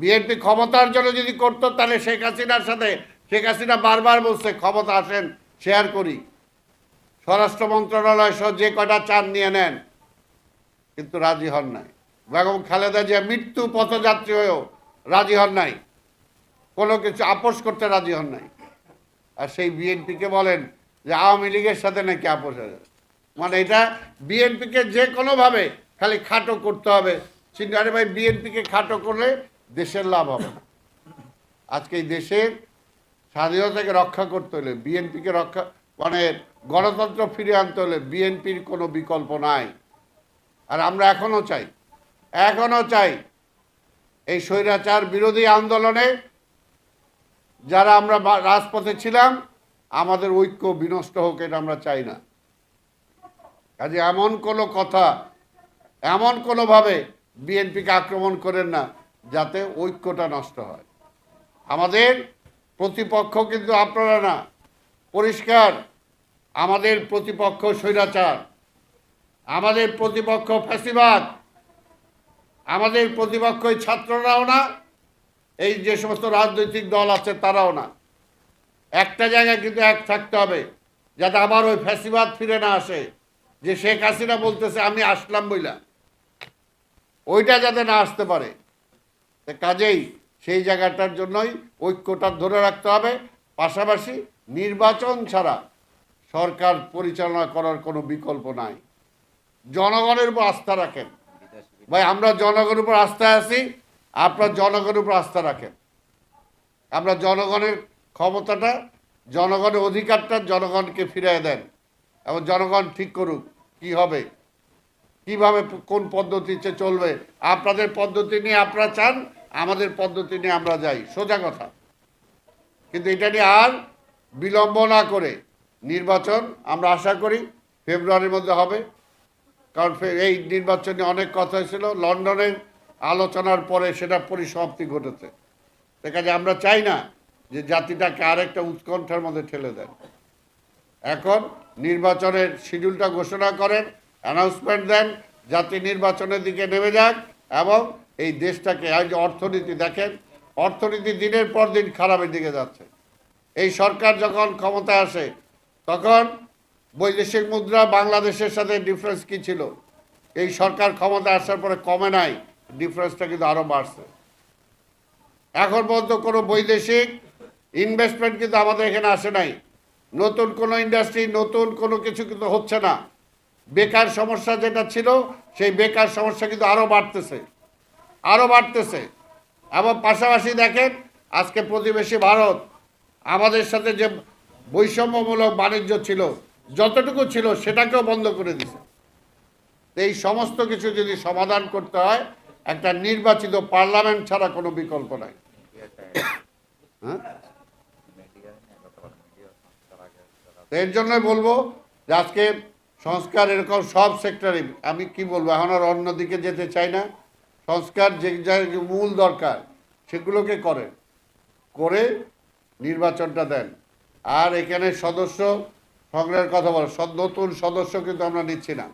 BNP ক্ষমতার জন্য যদি করতো, তাহলে শেখ হাসিনার সাথে, শেখ হাসিনা বারবার বলছে, ক্ষমতা আসেন শেয়ার করি। স্বরাষ্ট্র মন্ত্রণালয় সহ যে কটা চান নিয়ে নেন, কিন্তু রাজি হন নাই। বেগম খালেদা জিয়া মৃত্যু পথযাত্রী হয়েও রাজি হন নাই। কোনো কিছু আপোষ করতে রাজি হন নাই। আর সেই বিএনপিকে বলেন যে, আওয়ামী লীগের সাথে নাকি আপোষ হয়ে মানে এটা বিএনপিকে যে কোনোভাবে খালি খাটো করতে হবে। আরে ভাই, বিএনপিকে খাটো করলে দেশের লাভ হবে না। আজকে এই দেশের স্বাধীনতাকে রক্ষা করতে হলে, বিএনপিকে রক্ষা মানে গণতন্ত্র ফিরিয়ে আনতে হলে বিএনপির কোনো বিকল্প নাই। আর আমরা এখনও চাই এখনও চাই এই স্বৈরাচার বিরোধী আন্দোলনে যারা আমরা রাজপথে ছিলাম, আমাদের ঐক্য বিনষ্ট হোক এটা আমরা চাই না। কাজে এমন কোনো কথা, এমন কোনোভাবে বিএনপিকে আক্রমণ করেন না। যাতে ঐক্যটা নষ্ট হয়। আমাদের প্রতিপক্ষ কিন্তু আপনারা না। পরিষ্কার, আমাদের প্রতিপক্ষ স্বৈরাচার, আমাদের প্রতিপক্ষ ফ্যাসিবাদ, আমাদের প্রতিপক্ষ ছাত্ররাও না, এই যে সমস্ত রাজনৈতিক দল আছে তারাও না। একটা জায়গায় কিন্তু এক থাকতে হবে, যাতে আবার ওই ফ্যাসিবাদ ফিরে না আসে। যে শেখ হাসিনা বলতেছে, আমি আসলাম বইলা। ওইটা যাতে না আসতে পারে। কাজেই সেই জায়গাটার জন্যই ঐক্যটা ধরে রাখতে হবে। পাশাপাশি নির্বাচন ছাড়া সরকার পরিচালনা করার কোনো বিকল্প নাই। জনগণের উপর আস্থা রাখেন। ভাই, আমরা জনগণের উপর আস্থা আছি, আপনার জনগণের উপর আস্থা রাখেন। আমরা জনগণের ক্ষমতাটা, জনগণের অধিকারটা জনগণকে ফিরিয়ে দেন এবং জনগণ ঠিক করুক কি হবে, কীভাবে, কোন পদ্ধতিতে চলবে। আপনাদের পদ্ধতি নিয়ে আপনারা চান আমাদের পদ্ধতি নিয়ে আমরা যাই, সোজা কথা। কিন্তু এটা নিয়ে আর বিলম্ব না করে নির্বাচন আমরা আশা করি ফেব্রুয়ারির মধ্যে হবে। কারণ এই নির্বাচনে অনেক কথা হয়েছিল, লন্ডনের আলোচনার পরে সেটা পরিসমাপ্তি ঘটেছে। কাজে আমরা চাই না যে জাতিটাকে আরেকটা উৎকণ্ঠার মধ্যে ঠেলে দেন। এখন নির্বাচনের শিডিউলটা ঘোষণা করেন অ্যানাউন্সমেন্ট দেন, জাতি নির্বাচনের দিকে নেমে যাক এবং এই দেশটাকে যে অর্থনীতি দেখেন, অর্থনীতি দিনের পর দিন খারাপের দিকে যাচ্ছে। এই সরকার যখন ক্ষমতায় আসে, তখন বৈদেশিক মুদ্রা বাংলাদেশের সাথে ডিফারেন্স কী ছিল? এই সরকার ক্ষমতা আসার পরে কমে নাই ডিফারেন্সটা কিন্তু আরও বাড়ছে। এখন পর্যন্ত কোনো বৈদেশিক ইনভেস্টমেন্ট কিন্তু আমাদের এখানে আসে নাই। নতুন কোনো ইন্ডাস্ট্রি নতুন কোনো কিছু কিন্তু হচ্ছে না। বেকার সমস্যা যেটা ছিল, সেই বেকার সমস্যা কিন্তু আরও বাড়তেছে। আরও বাড়তেছে। এবং পাশাপাশি দেখেন, আজকে প্রতিবেশী ভারত আমাদের সাথে যে বৈষম্যমূলক বাণিজ্য ছিল, যতটুকু ছিল সেটাকেও বন্ধ করে দিছে। এই সমস্ত কিছু যদি সমাধান করতে হয়, একটা নির্বাচিত পার্লামেন্ট ছাড়া কোনো বিকল্প নাই। হ্যাঁ? এর জন্য বলব যে আজকে সংস্কার এরকম সব সেক্টরে আমি কি বলব, এখন আর অন্যদিকে যেতে চাই না। সংস্কার যে মূল দরকার, সেগুলোকে করেন করে নির্বাচনটা দেন। আর এখানে সদস্য সংগ্রহের কথা বলো নতুন সদস্য কিন্তু আমরা নিচ্ছি না।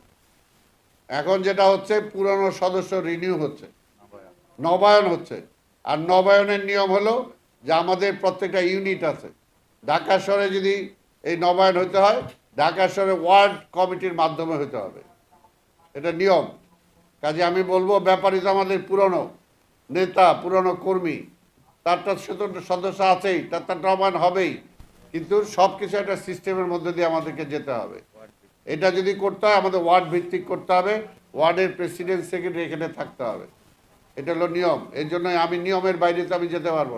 এখন যেটা হচ্ছে, পুরনো সদস্য রিনিউ হচ্ছে। নবায়ন হচ্ছে। আর নবায়নের নিয়ম হলো যে আমাদের প্রত্যেকটা ইউনিট আছে। ঢাকা শহরে যদি এই নবায়ন হতে হয়, ঢাকা শহরে ওয়ার্ড কমিটির মাধ্যমে হতে হবে। এটা নিয়ম। কাজে আমি বলব, ব্যাপারী তো আমাদের পুরনো নেতা, পুরনো কর্মী। তার তার সদস্য আছেই, তার তার নবায়ন হবেই। কিন্তু সব কিছু একটা সিস্টেমের মধ্যে দিয়ে আমাদেরকে যেতে হবে। এটা যদি করতে হয়, আমাদের ওয়ার্ড ভিত্তিক করতে হবে। ওয়ার্ডের প্রেসিডেন্ট, সেক্রেটারি এখানে থাকতে হবে। এটা হলো নিয়ম। এর জন্য আমি নিয়মের বাইরে তো আমি যেতে পারব।